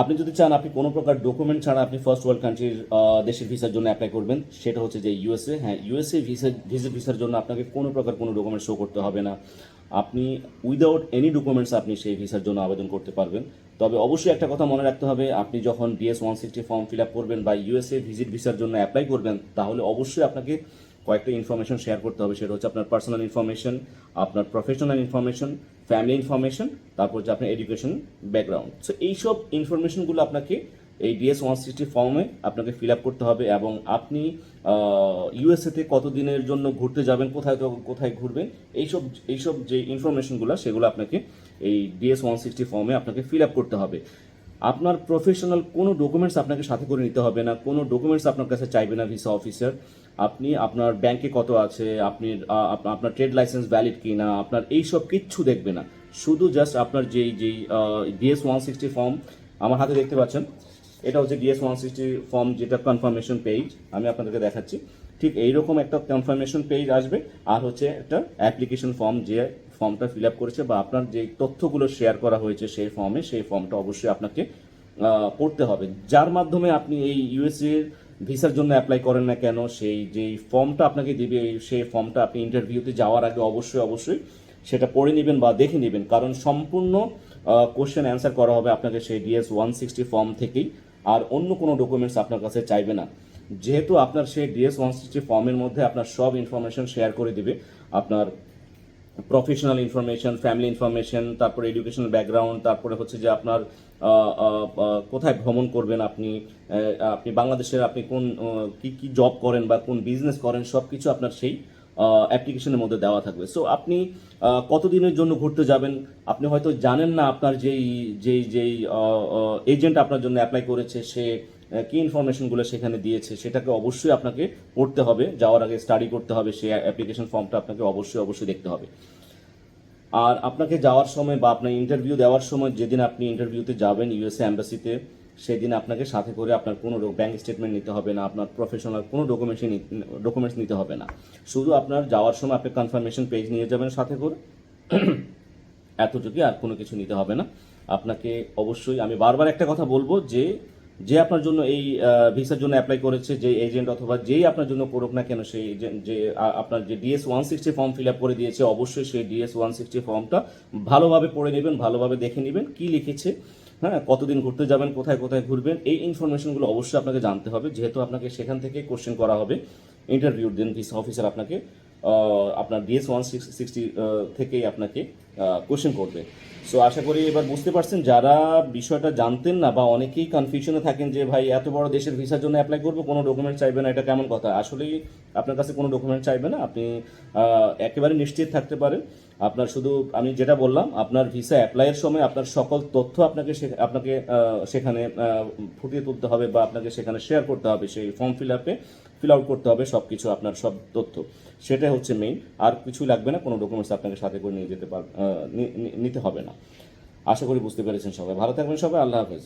আপনি যদি চান আপনি কোনো প্রকার ডকুমেন্ট ছাড়া আপনি ফার্স্ট ওয়ার্ল্ড কান্ট্রির দেশের ভিসার জন্য অ্যাপ্লাই করবেন, সেটা হচ্ছে যে ইউএসএ হ্যাঁ ইউএসএ ভিসা ভিজিট ভিসার জন্য আপনাকে কোনো প্রকার কোনো ডকুমেন্ট শো করতে হবে না। আপনি উইদাউট এনি ডকুমেন্টস আপনি সেই ভিসার জন্য আবেদন করতে পারবেন। তবে অবশ্যই একটা কথা মনে রাখতে হবে, আপনি যখন DS one sixty form fill up করবেন বা ইউএসএ ভিজিট ভিসার জন্য অ্যাপ্লাই করবেন, তাহলে অবশ্যই আপনাকে কয়েকটা ইনফরমেশন শেয়ার করতে হবে, সেটা হচ্ছে আপনার পার্সোনাল ইনফরমেশন আপনার প্রফেশনাল ইনফরমেশন ফ্যামিলি ইনফরমেশন তারপর হচ্ছে আপনার এডুকেশন ব্যাকগ্রাউন্ড সো এইসব ইনফরমেশনগুলো আপনাকে এই ডিএস ওয়ান সিক্সটি ফর্মে আপনাকে ফিল আপ করতে হবে এবং আপনি ইউএসএতে কতদিনের জন্য ঘুরতে যাবেন, কোথায় কোথায় ঘুরবেন, এইসব এইসব যে ইনফরমেশনগুলো সেগুলো আপনাকে এই ডিএস ওয়ান সিক্সটি ফর্মে আপনাকে ফিল আপ করতে হবে। আপনার প্রফেশনাল কোনো ডকুমেন্টস আপনাকে সাথে করে নিতে হবে না, কোনো ডকুমেন্টস আপনার কাছে চাইবে না ভিসা অফিসার আপনি আপনার ব্যাংকে কত আছে, আপনি আপনার ট্রেড লাইসেন্স ভ্যালিড কি না আপনার এইসব কিচ্ছু দেখবে না। শুধু জাস্ট আপনার যেই যেই ডিএস ওয়ান সিক্সটি ফর্ম আমার হাতে দেখতে পাচ্ছেন, এটা হচ্ছে ডিএস ওয়ান সিক্সটি ফর্ম যেটা কনফার্মেশন পেজ আমি আপনাদেরকে দেখাচ্ছি। ঠিক এইরকম একটা কনফার্মেশন পেজ আসবে, আর হচ্ছে একটা অ্যাপ্লিকেশন ফর্ম যে ফর্মটা ফিল আপ করেছে বা আপনার যে তথ্যগুলো শেয়ার করা হয়েছে সেই ফর্মে সেই ফর্মটা অবশ্যই আপনাকে পড়তে হবে। যার মাধ্যমে আপনি এই ইউএসএ ভিসার জন্য অ্যাপ্লাই করেন না কেন, সেই যেই ফর্মটা আপনাকে দিবে, সেই ফর্মটা আপনি ইন্টারভিউতে যাওয়ার আগে অবশ্যই অবশ্যই সেটা পড়ে নেবেন বা দেখে নেবেন। কারণ সম্পূর্ণ কোশ্চেন অ্যান্সার করা হবে আপনাকে সেই ডিএস ওয়ান সিক্সটি ফর্ম থেকেই। আর অন্য কোনো ডকুমেন্টস আপনার কাছে চাইবে না। যেহেতু আপনার সেই ডিএস ওয়ান সিক্সটি ফর্মের মধ্যে আপনার সব ইনফরমেশন শেয়ার করে দিবে, আপনার প্রফেশনাল ইনফরমেশন ফ্যামিলি ইনফরমেশন তারপরে এডুকেশনাল ব্যাকগ্রাউন্ড তারপরে হচ্ছে যে আপনার কোথায় ভ্রমণ করবেন আপনি আপনি বাংলাদেশের আপনি কোন কি কি জব করেন বা কোন বিজনেস করেন সব কিছু আপনার সেই অ্যাপ্লিকেশনের মধ্যে দেওয়া থাকবে। সো আপনি কতদিনের জন্য ঘুরতে যাবেন? আপনি হয়তো জানেন না আপনার যেই যেই যেই এজেন্ট আপনার জন্য অ্যাপ্লাই করেছে, সে কী ইনফরমেশনগুলো সেখানে দিয়েছে, সেটাকে অবশ্যই আপনাকে পড়তে হবে। যাওয়ার আগে স্টাডি করতে হবে, সেই অ্যাপ্লিকেশন ফর্মটা আপনাকে অবশ্যই অবশ্যই দেখতে হবে। আর আপনাকে যাওয়ার সময় বা আপনার ইন্টারভিউ দেওয়ার সময়, যেদিন আপনি ইন্টারভিউতে যাবেন ইউএসএ অ্যাম্বাসিতে সেদিন আপনাকে সাথে করে আপনার কোনো ব্যাংক স্টেটমেন্ট নিতে হবে না, আপনার প্রফেশনাল কোনো ডকুমেন্টস ডকুমেন্টস নিতে হবে না। শুধু আপনার যাওয়ার সময় আপনি কনফার্মেশন পেজ নিয়ে যাবেন সাথে করে। এতটুকুই আর কোনো কিছু নিতে হবে না। আপনাকে অবশ্যই আমি বারবার একটা কথা বলব যে যে আপনার জন্য এই ভিসার জন্য অ্যাপ্লাই করেছে, যে এজেন্ট অথবা যেই আপনার জন্য করুক না কেন, সেই যে আপনার যে DS one sixty form fill up করে দিয়েছে, অবশ্যই সেই ডিএস ওয়ান সিক্সটি ফর্মটা ভালোভাবে পড়ে নেবেন, ভালোভাবে দেখে নেবেন, কি লিখেছে। হ্যাঁ কতদিন ঘুরতে যাবেন, কোথায় কোথায় ঘুরবেন, এই ইনফরমেশনগুলো অবশ্যই আপনাকে জানতে হবে। যেহেতু আপনাকে সেখান থেকে কোশ্চেন করা হবে ইন্টারভিউর দিন ভিসা অফিসার আপনাকে আপনার ডিএস ওয়ান সিক্সটি থেকেই আপনাকে কোশ্চেন করবে। সো আশা করি এবার বুঝতে পারছেন, যারা বিষয়টা জানতেন না বা অনেকেই কনফিউশনে থাকেন যে, ভাই, এত বড় দেশের ভিসার জন্য অ্যাপ্লাই করব, কোনো ডকুমেন্ট চাইবে না। এটা কেমন কথা? আসলেই আপনার কাছে কোনো ডকুমেন্ট চাইবে না। আপনি একেবারে নিশ্চিত থাকতে পারেন। আপনার শুধু, আমি যেটা বললাম, আপনার ভিসা অ্যাপ্লাইয়ের সময় আপনার সকল তথ্য আপনাকে আপনাকে সেখানে ফুটিয়ে তুলতে হবে বা আপনাকে সেখানে শেয়ার করতে হবে সেই ফর্ম ফিল আপে ফিল আউট করতে হবে সব কিছু আপনার সব তথ্য। সেটাই হচ্ছে মেইন আর কিছু লাগবে না, কোনো ডকুমেন্টস আপনাকে সাথে করে নিয়ে যেতে পার নিতে হবে না। আশা করি বুঝতে পেরেছেন সবাই। ভালো থাকবেন সবাই, আল্লাহ হাফেজ।